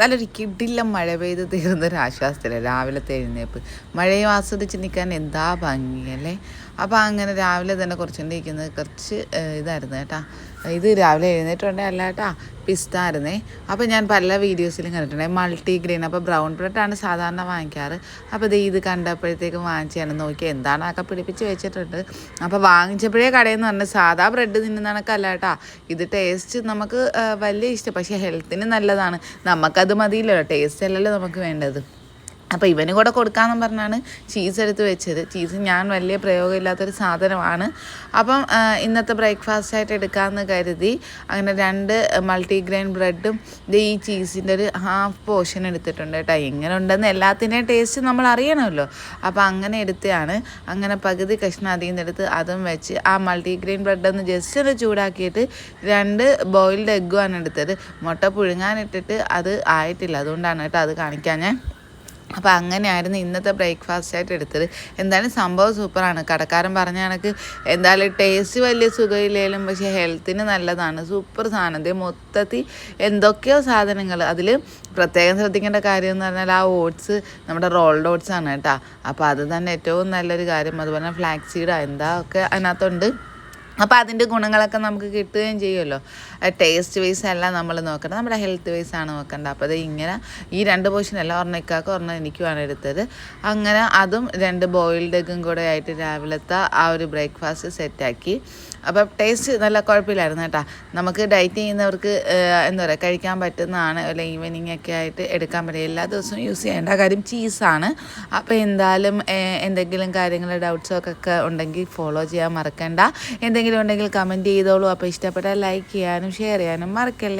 നല്ലൊരു കിടില്ല മഴ പെയ്ത് തീർന്നൊരു ആശ്വാസത്തില്ല രാവിലത്തെ എഴുന്നേപ്പ്. മഴയും ആസ്വദിച്ച് നിൽക്കാൻ എന്താ ഭംഗിയല്ലേ അപ്പോൾ അങ്ങനെ രാവിലെ തന്നെ കുറച്ചുകൊണ്ട് ഇരിക്കുന്നത് കുറച്ച് ഇതായിരുന്നു കേട്ടാ. ഇത് രാവിലെ എഴുന്നേറ്റുണ്ടേ അല്ല കേട്ടാ പിസ്ത ആയിരുന്നേ. അപ്പോൾ ഞാൻ പല വീഡിയോസിലും കണ്ടിട്ടുണ്ട്. മൾട്ടി ഗ്രെയിൻ അപ്പോൾ ബ്രൗൺ ബ്രെഡാണ് സാധാരണ വാങ്ങിക്കാറ്. അപ്പോൾ ഇത് ഇത് കണ്ടപ്പോഴത്തേക്കും വാങ്ങിച്ചാണ് നോക്കി എന്താണൊക്കെ പിടിപ്പിച്ച് വെച്ചിട്ടുണ്ട്. അപ്പോൾ വാങ്ങിച്ചപ്പോഴേ കടയിൽ നിന്ന് പറഞ്ഞത് സാധാ ബ്രെഡ് തിന്നുന്നതൊക്കെയല്ല കേട്ടോ. ഇത് ടേസ്റ്റ് നമുക്ക് വലിയ ഇഷ്ടം. പക്ഷേ ഹെൽത്തിന് നല്ലതാണ്. നമുക്കത് മതിയില്ലല്ലോ ടേസ്റ്റ് അല്ലല്ലോ നമുക്ക് വേണ്ടത്. അപ്പോൾ ഇവന് കൂടെ കൊടുക്കാമെന്ന് പറഞ്ഞാണ് ചീസ് എടുത്ത് വെച്ചത്. ചീസ് ഞാൻ വലിയ പ്രയോഗമില്ലാത്തൊരു സാധനമാണ്. അപ്പം ഇന്നത്തെ ബ്രേക്ക്ഫാസ്റ്റ് ആയിട്ട് എടുക്കാമെന്ന് കരുതി അങ്ങനെ രണ്ട് മൾട്ടിഗ്രെയിൻ ബ്രെഡും ഇത് ഈ ചീസിന്റെ ഒരു ഹാഫ് പോർഷൻ എടുത്തിട്ടുണ്ട് കേട്ടോ. ഇങ്ങനെ ഉണ്ടെന്ന് എല്ലാത്തിന്റെയും ടേസ്റ്റ് നമ്മൾ അറിയണമല്ലോ. അപ്പോൾ അങ്ങനെ എടുത്തതാണ്. അങ്ങനെ പകുതി കഷ്ണം അതിൽ നിന്ന് എടുത്ത് അതും വെച്ച് ആ മൾട്ടിഗ്രെയിൻ ബ്രെഡൊന്ന് ജസ്റ്റ് ഒന്ന് ചൂടാക്കിയിട്ട് രണ്ട് ബോയിൽഡ് എഗ്ഗുമാണ് എടുത്തത്. മുട്ട പുഴുങ്ങാനിട്ടിട്ട് അത് ആയിട്ടില്ല. അതുകൊണ്ടാണ് കേട്ടോ അത് കാണിക്കാൻ ഞാൻ അപ്പോൾ അങ്ങനെയായിരുന്നു ഇന്നത്തെ ബ്രേക്ക്ഫാസ്റ്റ് ആയിട്ട് എടുത്തത്. എന്തായാലും സംഭവം സൂപ്പറാണ്. കടക്കാരൻ പറഞ്ഞ കണക്ക് എന്തായാലും ടേസ്റ്റ് വലിയ സുഖമില്ലെങ്കിലും പക്ഷേ ഹെൽത്തിന് നല്ലതാണ്. സൂപ്പർ സാധനം. ഇത് മൊത്തത്തിൽ എന്തൊക്കെയോ സാധനങ്ങൾ അതിൽ പ്രത്യേകം ശ്രദ്ധിക്കേണ്ട കാര്യം എന്ന് പറഞ്ഞാൽ ആ ഓട്സ് നമ്മുടെ റോൾഡ് ഓട്സ് ആണ് കേട്ടോ. അപ്പോൾ അത് തന്നെ ഏറ്റവും നല്ലൊരു കാര്യം. അതുപോലെ ഫ്ലാക്സീഡ് സീഡോ എന്താ ഒക്കെ അതിനകത്തുണ്ട്. അപ്പോൾ അതിന്റെ ഗുണങ്ങളൊക്കെ നമുക്ക് കിട്ടുകയും ചെയ്യുമല്ലോ. ടേസ്റ്റ് വൈസ് അല്ല നമ്മൾ നോക്കേണ്ടത് നമ്മുടെ ഹെൽത്ത് വൈസ് ആണ് നോക്കേണ്ടത് അപ്പോൾ അത് ഇങ്ങനെ ഈ രണ്ട് പോർഷൻ അല്ല ഒരെണ്ണം എനിക്കുമാണ് എടുത്തത്. അങ്ങനെ അതും രണ്ട് ബോയിൽഡ് എഗ്ഗും കൂടെ ആയിട്ട് രാവിലത്തെ ആ ഒരു ബ്രേക്ക്ഫാസ്റ്റ് സെറ്റാക്കി അപ്പം ടേസ്റ്റ് നല്ല കുഴപ്പമില്ലായിരുന്നു കേട്ടോ. നമുക്ക് ഡയറ്റ് ചെയ്യുന്നവർക്ക് എന്താ പറയുക കഴിക്കാൻ പറ്റുന്നതാണ്. അല്ലെ ഈവനിങ് ഒക്കെ ആയിട്ട് എടുക്കാൻ പറ്റും. എല്ലാ ദിവസവും യൂസ് ചെയ്യേണ്ട കാര്യം ചീസാണ് അപ്പോൾ എന്തായാലും എന്തെങ്കിലും കാര്യങ്ങൾ ഡൗട്ട്സൊക്കെ ഉണ്ടെങ്കിൽ ഫോളോ ചെയ്യാൻ മറക്കണ്ട. എന്തെങ്കിലും ഉണ്ടെങ്കിൽ കമന്റ് ചെയ്തോളൂ. അപ്പോൾ ഇഷ്ടപ്പെട്ടാൽ ലൈക്ക് ചെയ്യാനും ഷെയർ ചെയ്യാനും മറക്കല്ലേ.